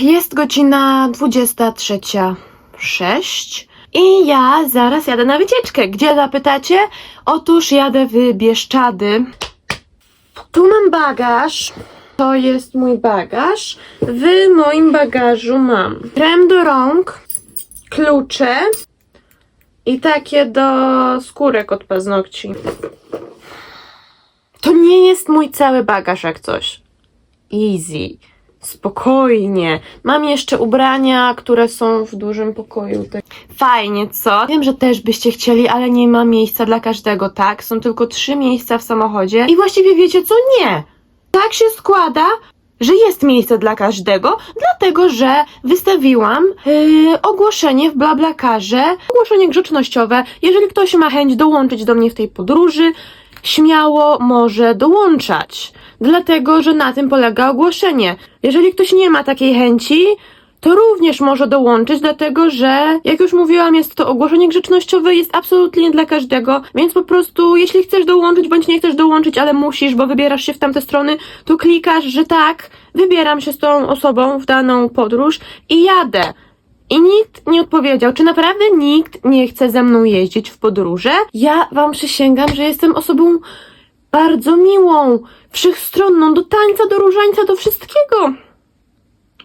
Jest godzina 23.06 i ja zaraz jadę na wycieczkę. Gdzie zapytacie? Otóż jadę w Bieszczady. Tu mam bagaż. To jest mój bagaż. W moim bagażu mam krem do rąk, klucze i takie do skórek od paznokci. To nie jest mój cały bagaż jak coś. Easy. Spokojnie. Mam jeszcze ubrania, które są w dużym pokoju. Tak. Fajnie, co? Wiem, że też byście chcieli, ale nie ma miejsca dla każdego, tak? Są tylko trzy miejsca w samochodzie. I właściwie wiecie co? Nie. Tak się składa, że jest miejsce dla każdego, dlatego że wystawiłam yy, ogłoszenie w Blablakarze, ogłoszenie grzecznościowe. Jeżeli ktoś ma chęć dołączyć do mnie w tej podróży, śmiało może dołączać. Dlatego, że na tym polega ogłoszenie. Jeżeli ktoś nie ma takiej chęci, to również może dołączyć, dlatego że, jak już mówiłam, jest to ogłoszenie grzecznościowe, jest absolutnie nie dla każdego, więc po prostu, jeśli chcesz dołączyć, bądź nie chcesz dołączyć, ale musisz, bo wybierasz się w tamte strony, to klikasz, że tak, wybieram się z tą osobą w daną podróż i jadę. I nikt nie odpowiedział, czy naprawdę nikt nie chce ze mną jeździć w podróże. Ja wam przysięgam, że jestem osobą bardzo miłą, wszechstronną, do tańca, do różańca, do wszystkiego.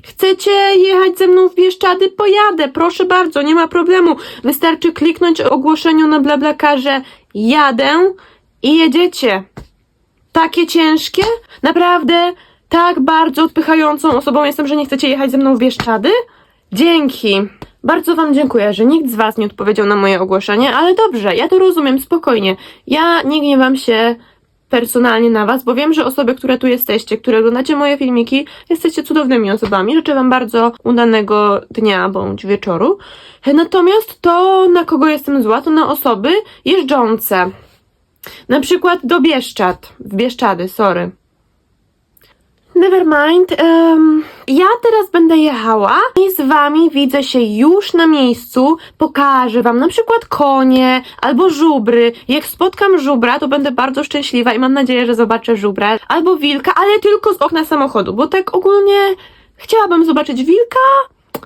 Chcecie jechać ze mną w Bieszczady? Pojadę, proszę bardzo, nie ma problemu. Wystarczy kliknąć ogłoszeniu na BlaBlaCarze jadę i jedziecie. Takie ciężkie? Naprawdę tak bardzo odpychającą osobą jestem, że nie chcecie jechać ze mną w Bieszczady? Dzięki. Bardzo Wam dziękuję, że nikt z Was nie odpowiedział na moje ogłoszenie, ale dobrze, ja to rozumiem, spokojnie. Ja nie gniewam się personalnie na Was, bo wiem, że osoby, które tu jesteście, które oglądacie moje filmiki, jesteście cudownymi osobami. Życzę Wam bardzo udanego dnia bądź wieczoru. Natomiast to, na kogo jestem zła, to na osoby jeżdżące. Na przykład do Bieszczad. W Bieszczady, sorry. Nevermind. Um, ja teraz będę jechała i z wami widzę się już na miejscu. Pokażę wam na przykład konie albo żubry. Jak spotkam żubra, to będę bardzo szczęśliwa i mam nadzieję, że zobaczę żubra albo wilka, ale tylko z okna samochodu, bo tak ogólnie chciałabym zobaczyć wilka.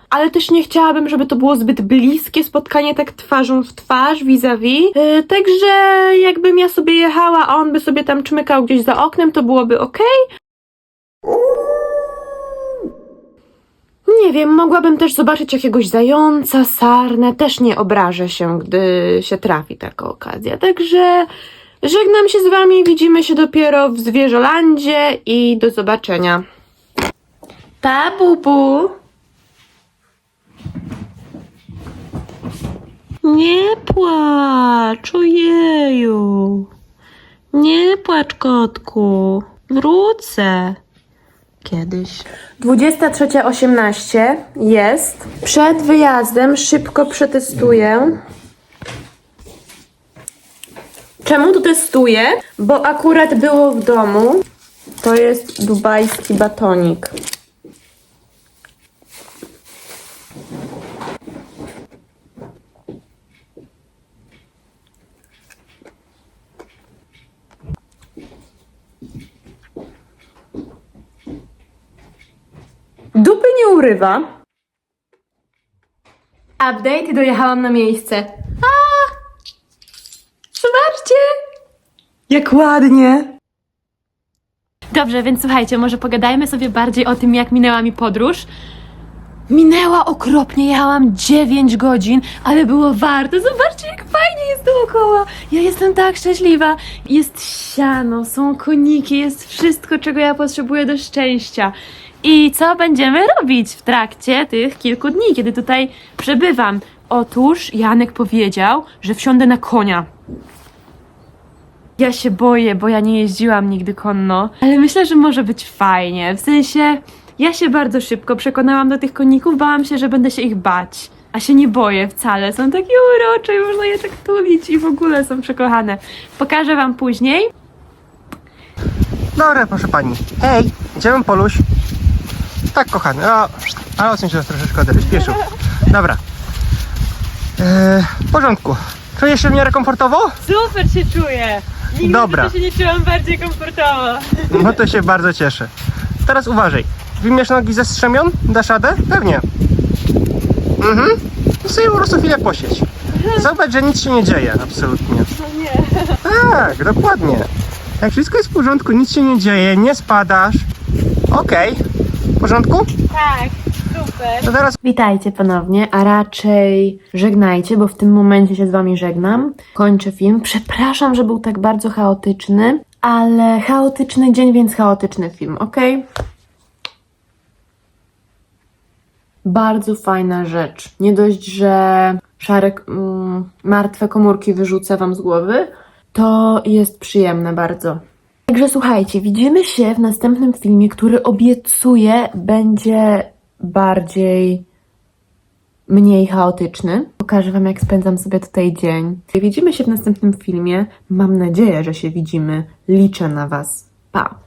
Ale też nie chciałabym, żeby to było zbyt bliskie spotkanie, tak twarzą w twarz, vis-a-vis. Yy, także jakbym ja sobie jechała, a on by sobie tam czmykał gdzieś za oknem, to byłoby ok. Nie wiem, mogłabym też zobaczyć jakiegoś zająca, sarnę, też nie obrażę się, gdy się trafi taka okazja. Także żegnam się z wami, widzimy się dopiero w Zwierzolandzie i do zobaczenia. Pa, bubu! Nie płacz, ojeju. Nie płacz, kotku. Wrócę. Kiedyś. 23.18 jest. Przed wyjazdem szybko przetestuję. Czemu to testuję? Bo akurat było w domu. To jest dubajski batonik. Dupy nie urywa. Update i dojechałam na miejsce. A! Zobaczcie! Jak ładnie! Dobrze, więc słuchajcie, może pogadajmy sobie bardziej o tym, jak minęła mi podróż. Minęła okropnie, jechałam 9 godzin, ale było warto. Zobaczcie, jak fajnie jest dookoła. Ja jestem tak szczęśliwa. Jest siano, są koniki, jest wszystko, czego ja potrzebuję do szczęścia. I co będziemy robić w trakcie tych kilku dni, kiedy tutaj przebywam? Otóż Janek powiedział, że wsiądę na konia. Ja się boję, bo ja nie jeździłam nigdy konno, ale myślę, że może być fajnie. W sensie, ja się bardzo szybko przekonałam do tych koników, bałam się, że będę się ich bać. A się nie boję wcale, są takie urocze, i można je tak tulić i w ogóle są przekochane. Pokażę wam później. Dobra, proszę pani. Hej, idziemy Poluś. Tak, kochany. O, ale odsuń się troszeczkę ode śpieszył. Dobra. Eee, w porządku. Czujesz się w miarę komfortowo? Super się czuję! Nigdy Dobra. się nie czułam bardziej komfortowo. No to się bardzo cieszę. Teraz uważaj. Wymiesz nogi ze strzemion? Dasz radę? Pewnie. Mhm. To sobie po prostu chwilę posiedź. Zobacz, że nic się nie dzieje, absolutnie. No nie. Tak, dokładnie. Jak wszystko jest w porządku, nic się nie dzieje, nie spadasz. Okej. W porządku? Tak, super. To teraz Witajcie ponownie, a raczej żegnajcie, bo w tym momencie się z wami żegnam. Kończę film. Przepraszam, że był tak bardzo chaotyczny, ale chaotyczny dzień, więc chaotyczny film, ok? Bardzo fajna rzecz. Nie dość, że szare, mm, martwe komórki wyrzucę wam z głowy, to jest przyjemne bardzo. Także słuchajcie, widzimy się w następnym filmie, który obiecuję będzie bardziej mniej chaotyczny. Pokażę Wam, jak spędzam sobie tutaj dzień. Widzimy się w następnym filmie. Mam nadzieję, że się widzimy. Liczę na Was. Pa!